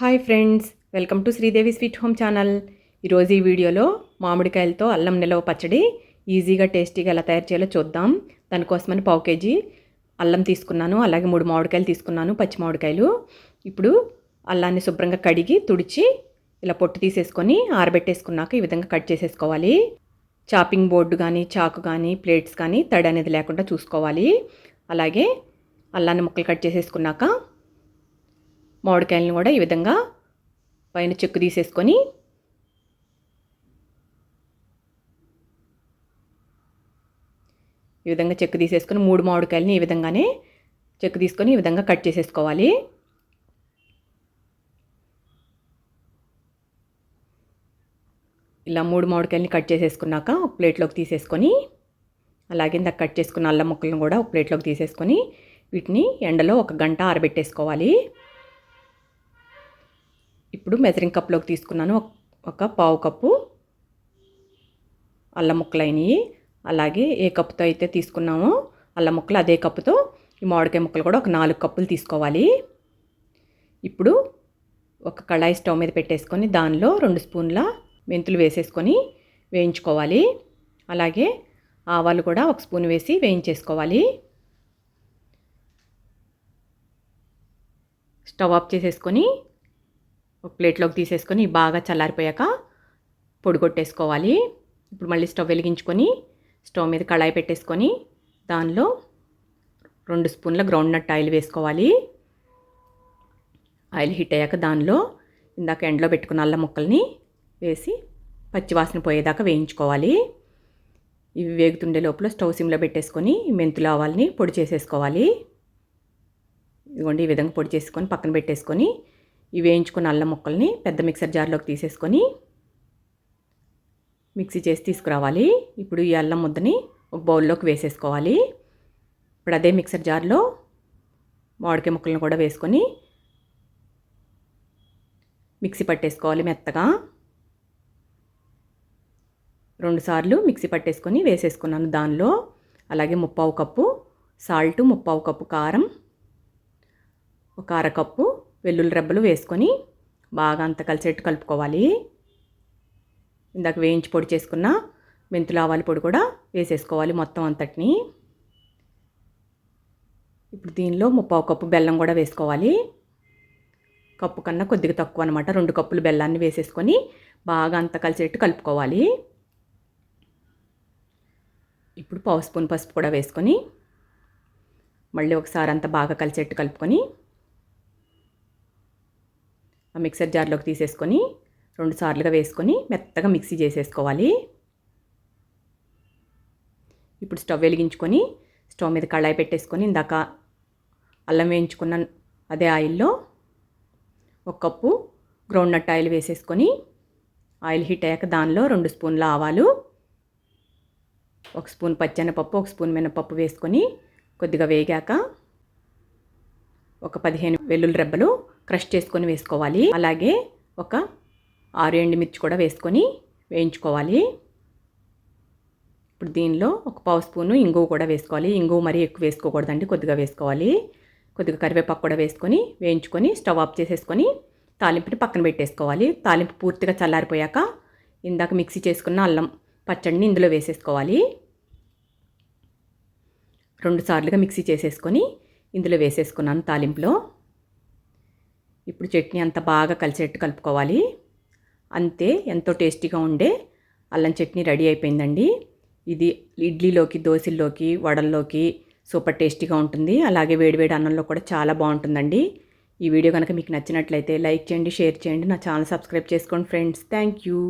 Hi friends welcome to Sridevi sweet home channel. ఈరోజు ఈ వీడియోలో మామిడికాయలతో అల్లం నిలవ పచ్చడి ఈజీగా టేస్టీగా ఎలా తయారు చేయాలో చూద్దాం. దానికోసమని పావు కేజీ అల్లం తీసుకున్నాను అలాగే మూడు మామిడికాయలు తీసుకున్నాను పచ్చి మామిడికాయలు. ఇప్పుడు అల్లాన్ని శుభ్రంగా కడిగి తుడిచి ఇలా పొట్టు తీసేసుకొని ఆరబెట్టేసుకున్నాక ఈ విధంగా కట్ చేసేసుకోవాలి. చాపింగ్ బోర్డు కానీ చాకు కానీ ప్లేట్స్ కానీ తడి అనేది లేకుండా చూసుకోవాలి. అలాగే అల్లాన్ని ముక్కలు కట్ చేసేసుకున్నాక మామిడికాయలను కూడా ఈ విధంగా పైన చెక్కు తీసేసుకొని ఈ విధంగా చెక్కు తీసేసుకొని మూడు మామిడికాయలని ఈ విధంగానే చెక్కు తీసుకొని ఈ విధంగా కట్ చేసేసుకోవాలి. ఇలా మూడు మామిడికాయలని కట్ చేసేసుకున్నాక ఒక ప్లేట్లోకి తీసేసుకొని అలాగే ఇందాక కట్ చేసుకున్న అల్లం ముక్కలను కూడా ఒక ప్లేట్లోకి తీసేసుకొని వీటిని ఎండలో ఒక గంట ఆరబెట్టేసుకోవాలి. ఇప్పుడు మెజరింగ్ కప్లోకి తీసుకున్నాను. ఒక పావు కప్పు అల్లం ముక్కలైనవి అలాగే ఏ కప్పుతో అయితే తీసుకున్నామో అల్లం ముక్కలు అదే కప్పుతో ఈ మామిడికాయ ముక్కలు కూడా ఒక నాలుగు కప్పులు తీసుకోవాలి. ఇప్పుడు ఒక కళాయి స్టవ్ మీద పెట్టేసుకొని దానిలో రెండు స్పూన్ల మెంతులు వేసేసుకొని వేయించుకోవాలి. అలాగే ఆవాలు కూడా ఒక స్పూన్ వేసి వేయించేసుకోవాలి. స్టవ్ ఆఫ్ చేసేసుకొని ఒక ప్లేట్లోకి తీసేసుకొని బాగా చల్లారిపోయాక పొడి కొట్టేసుకోవాలి. ఇప్పుడు మళ్ళీ స్టవ్ వెలిగించుకొని స్టవ్ మీద కళాయి పెట్టేసుకొని దానిలో రెండు స్పూన్ల గ్రౌండ్ నట్ ఆయిల్ వేసుకోవాలి. ఆయిల్ హీట్ అయ్యాక దానిలో ఇందాక ఎండలో పెట్టుకున్న అల్లం ముక్కల్ని వేసి పచ్చివాసన పోయేదాకా వేయించుకోవాలి. ఇవి వేగుతుండే లోపల స్టవ్ సిమ్లో పెట్టేసుకొని మెంతులు ఆవాల్ని పొడి చేసేసుకోవాలి. ఇదిగోండి ఈ విధంగా పొడి చేసుకొని పక్కన పెట్టేసుకొని ఇవి వేయించుకున్న అల్లం ముక్కల్ని పెద్ద మిక్సర్ జార్లోకి తీసేసుకొని మిక్సీ చేసి తీసుకురావాలి. ఇప్పుడు ఈ అల్లం ముద్దని ఒక బౌల్లోకి వేసేసుకోవాలి. ఇప్పుడు అదే మిక్సర్ జార్లో మామిడికాయ ముక్కలను కూడా వేసుకొని మిక్సీ పట్టేసుకోవాలి మెత్తగా. రెండుసార్లు మిక్సీ పట్టేసుకొని వేసేసుకున్నాను దానిలో. అలాగే ముప్పావు కప్పు సాల్ట్ ముప్పావు కప్పు కారం ఒక అరకప్పు వెల్లుల్లి రెబ్బలు వేసుకొని బాగా అంత కలిసేట్టు కలుపుకోవాలి. ఇందాక వేయించి పొడి చేసుకున్న మెంతులు ఆవాల పొడి కూడా వేసేసుకోవాలి మొత్తం అంతటిని. ఇప్పుడు దీనిలో ముప్పావు కప్పు బెల్లం కూడా వేసుకోవాలి. కప్పు కన్నా కొద్దిగా తక్కువ అనమాట రెండు కప్పులు బెల్లాన్ని వేసేసుకొని బాగా అంత కలిసేట్టు కలుపుకోవాలి. ఇప్పుడు పావు స్పూన్ పసుపు కూడా వేసుకొని మళ్ళీ ఒకసారి అంతా బాగా కలిసేట్టు కలుపుకొని మిక్సర్ జార్లోకి తీసేసుకొని రెండు సార్లుగా వేసుకొని మెత్తగా మిక్సీ చేసేసుకోవాలి. ఇప్పుడు స్టవ్ వెలిగించుకొని స్టవ్ మీద కళాయి పెట్టేసుకొని ఇందాక అల్లం వేయించుకున్న అదే ఆయిల్లో ఒక కప్పు గ్రౌండ్ నట్ ఆయిల్ వేసేసుకొని ఆయిల్ హీట్ అయ్యాక దానిలో రెండు స్పూన్ల ఆవాలు ఒక స్పూన్ పచ్చెనపప్పు ఒక స్పూన్ మినపప్పు వేసుకొని కొద్దిగా వేగాక ఒక పదిహేను వెల్లుల్లి రెబ్బలు క్రష్ చేసుకొని వేసుకోవాలి. అలాగే ఒక ఆరు ఎండుమిర్చి కూడా వేసుకొని వేయించుకోవాలి. ఇప్పుడు దీనిలో ఒక పావు స్పూను ఇంగువ కూడా వేసుకోవాలి. ఇంగువ మరీ ఎక్కువ వేసుకోకూడదండి కొద్దిగా వేసుకోవాలి. కొద్దిగా కరివేపాకు కూడా వేసుకొని వేయించుకొని స్టవ్ ఆఫ్ చేసేసుకొని తాలింపుని పక్కన పెట్టేసుకోవాలి. తాలింపు పూర్తిగా చల్లారిపోయాక ఇందాక మిక్సీ చేసుకున్న అల్లం పచ్చడిని ఇందులో వేసేసుకోవాలి. రెండు సార్లుగా మిక్సీ చేసేసుకొని ఇందులో వేసేసుకున్నాను తాలింపులో. ఇప్పుడు చట్నీ అంత బాగా కలిసేట్టు కలుపుకోవాలి. అంతే ఎంతో టేస్టీగా ఉండే అల్లం చట్నీ రెడీ అయిపోయిందండి. ఇది ఇడ్లీలోకి దోశల్లోకి వడల్లోకి సూపర్ టేస్టీగా ఉంటుంది. అలాగే వేడివేడి అన్నంలో కూడా చాలా బాగుంటుందండి. ఈ వీడియో కనుక మీకు నచ్చినట్లయితే లైక్ చేయండి షేర్ చేయండి. నా ఛానల్ సబ్స్క్రైబ్ చేసుకోండి ఫ్రెండ్స్. Thank you.